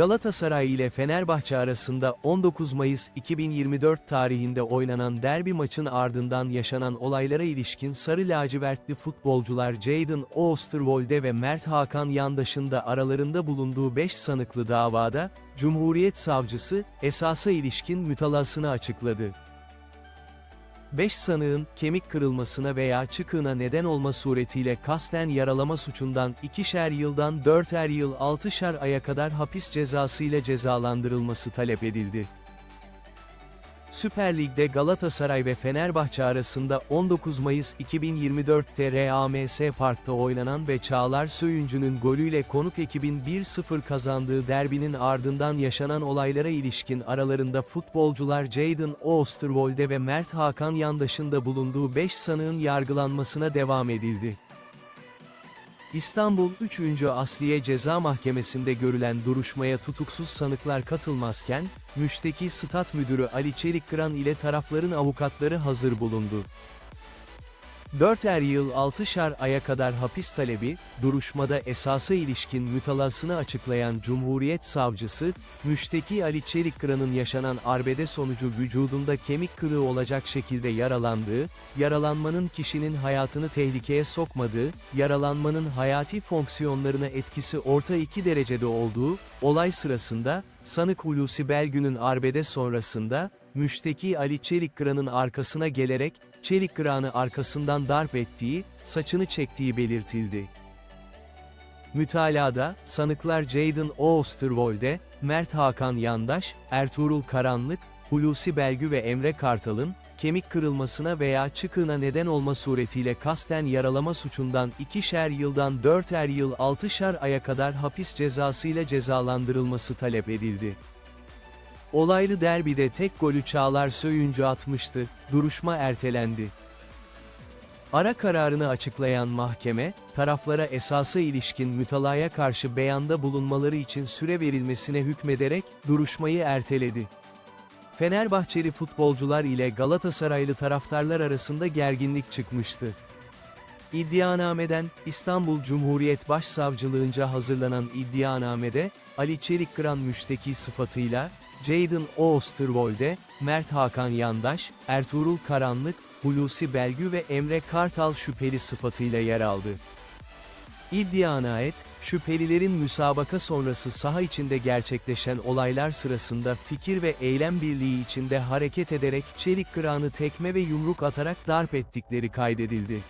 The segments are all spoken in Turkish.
Galatasaray ile Fenerbahçe arasında 19 Mayıs 2024 tarihinde oynanan derbi maçın ardından yaşanan olaylara ilişkin sarı lacivertli futbolcular Jadon Oosterwolde ve Mert Hakan Yandaş'ın da aralarında bulunduğu 5 sanıklı davada, Cumhuriyet Savcısı, esasa ilişkin mütalasını açıkladı. 5 sanığın, kemik kırılmasına veya çıkığına neden olma suretiyle kasten yaralama suçundan ikişer yıldan dörter yıl altışar aya kadar hapis cezası ile cezalandırılması talep edildi. Süper Lig'de Galatasaray ve Fenerbahçe arasında 19 Mayıs 2024'te RAMS Park'ta oynanan ve Çağlar Söyüncü'nün golüyle konuk ekibin 1-0 kazandığı derbinin ardından yaşanan olaylara ilişkin aralarında futbolcular Jadon Oosterwolde ve Mert Hakan Yandaş'ın da bulunduğu 5 sanığın yargılanmasına devam edildi. İstanbul 3. Asliye Ceza Mahkemesi'nde görülen duruşmaya tutuksuz sanıklar katılmazken, müşteki stat müdürü Ali Çelikkıran ile tarafların avukatları hazır bulundu. 4'er yıl 6'şar aya kadar hapis talebi, duruşmada esasa ilişkin mütalasını açıklayan Cumhuriyet Savcısı, müşteki Ali Çelikkıran'ın yaşanan arbede sonucu vücudunda kemik kırığı olacak şekilde yaralandığı, yaralanmanın kişinin hayatını tehlikeye sokmadığı, yaralanmanın hayati fonksiyonlarına etkisi orta 2 derecede olduğu, olay sırasında, sanık Hulusi Belgün'ün arbede sonrasında, müşteki Ali Çelikkıran'ın arkasına gelerek, Çelikkıran'ı arkasından darp ettiği, saçını çektiği belirtildi. Mütalada, sanıklar Jadon Oosterwolde, Mert Hakan Yandaş, Ertuğrul Karanlık, Hulusi Belgü ve Emre Kartal'ın, kemik kırılmasına veya çıkığına neden olma suretiyle kasten yaralama suçundan ikişer yıldan dörter yıl altışar aya kadar hapis cezasıyla cezalandırılması talep edildi. Olaylı derbide tek golü Çağlar Söyüncü atmıştı, duruşma ertelendi. Ara kararını açıklayan mahkeme, taraflara esasa ilişkin mütalaya karşı beyanda bulunmaları için süre verilmesine hükmederek, duruşmayı erteledi. Fenerbahçeli futbolcular ile Galatasaraylı taraftarlar arasında gerginlik çıkmıştı. İddianameden, İstanbul Cumhuriyet Başsavcılığınca hazırlanan iddianamede, Ali Çelikkıran müşteki sıfatıyla, Jadon Oosterwolde, Mert Hakan Yandaş, Ertuğrul Karanlık, Hulusi Belgü ve Emre Kartal şüpheli sıfatıyla yer aldı. İddianaet, şüphelilerin müsabaka sonrası saha içinde gerçekleşen olaylar sırasında fikir ve eylem birliği içinde hareket ederek çelik kırağını tekme ve yumruk atarak darp ettikleri kaydedildi.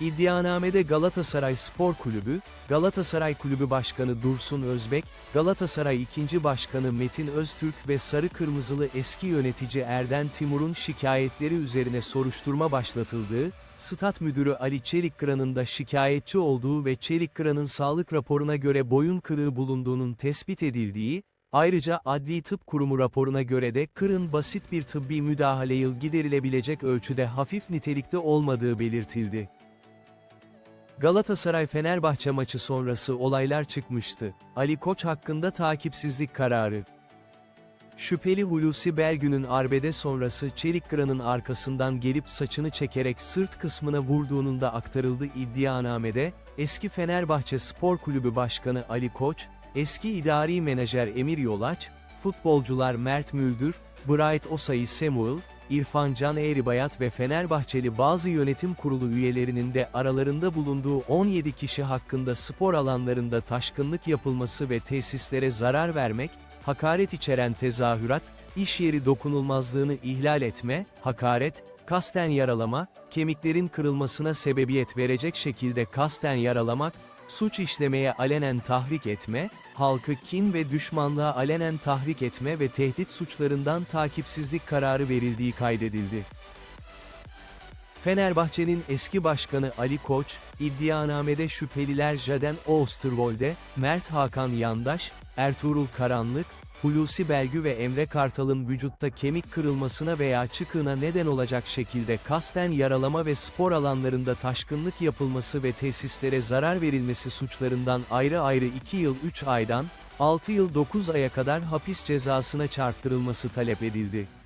İddianamede Galatasaray Spor Kulübü, Galatasaray Kulübü Başkanı Dursun Özbek, Galatasaray 2. Başkanı Metin Öztürk ve Sarı Kırmızılı eski yönetici Erden Timur'un şikayetleri üzerine soruşturma başlatıldığı, Stat Müdürü Ali Çelikkıran'ın da şikayetçi olduğu ve Çelikkıran'ın sağlık raporuna göre boyun kırığı bulunduğunun tespit edildiği, Ayrıca Adli Tıp Kurumu raporuna göre de kırın basit bir tıbbi müdahale yıl giderilebilecek ölçüde hafif nitelikte olmadığı belirtildi. Galatasaray-Fenerbahçe maçı sonrası olaylar çıkmıştı. Ali Koç hakkında takipsizlik kararı. Şüpheli Hulusi Belgün'ün arbede sonrası Çelikkıran'ın arkasından gelip saçını çekerek sırt kısmına vurduğunun da aktarıldı iddianamede, eski Fenerbahçe Spor Kulübü Başkanı Ali Koç, eski idari menajer Emir Yolaç, futbolcular Mert Müldür, Bright Osayi Samuel, İrfan Can Eğribayat ve Fenerbahçeli bazı yönetim kurulu üyelerinin de aralarında bulunduğu 17 kişi hakkında spor alanlarında taşkınlık yapılması ve tesislere zarar vermek, hakaret içeren tezahürat, iş yeri dokunulmazlığını ihlal etme, hakaret, kasten yaralama, kemiklerin kırılmasına sebebiyet verecek şekilde kasten yaralamak, suç işlemeye alenen tahrik etme, halkı kin ve düşmanlığa alenen tahrik etme ve tehdit suçlarından takipsizlik kararı verildiği kaydedildi. Fenerbahçe'nin eski başkanı Ali Koç, iddianamede şüpheliler Jaden Oosterwolde, Mert Hakan Yandaş, Ertuğrul Karanlık, Hulusi Belgü ve Emre Kartal'ın vücutta kemik kırılmasına veya çıkığına neden olacak şekilde kasten yaralama ve spor alanlarında taşkınlık yapılması ve tesislere zarar verilmesi suçlarından ayrı ayrı 2 yıl 3 aydan, 6 yıl 9 aya kadar hapis cezasına çarptırılması talep edildi.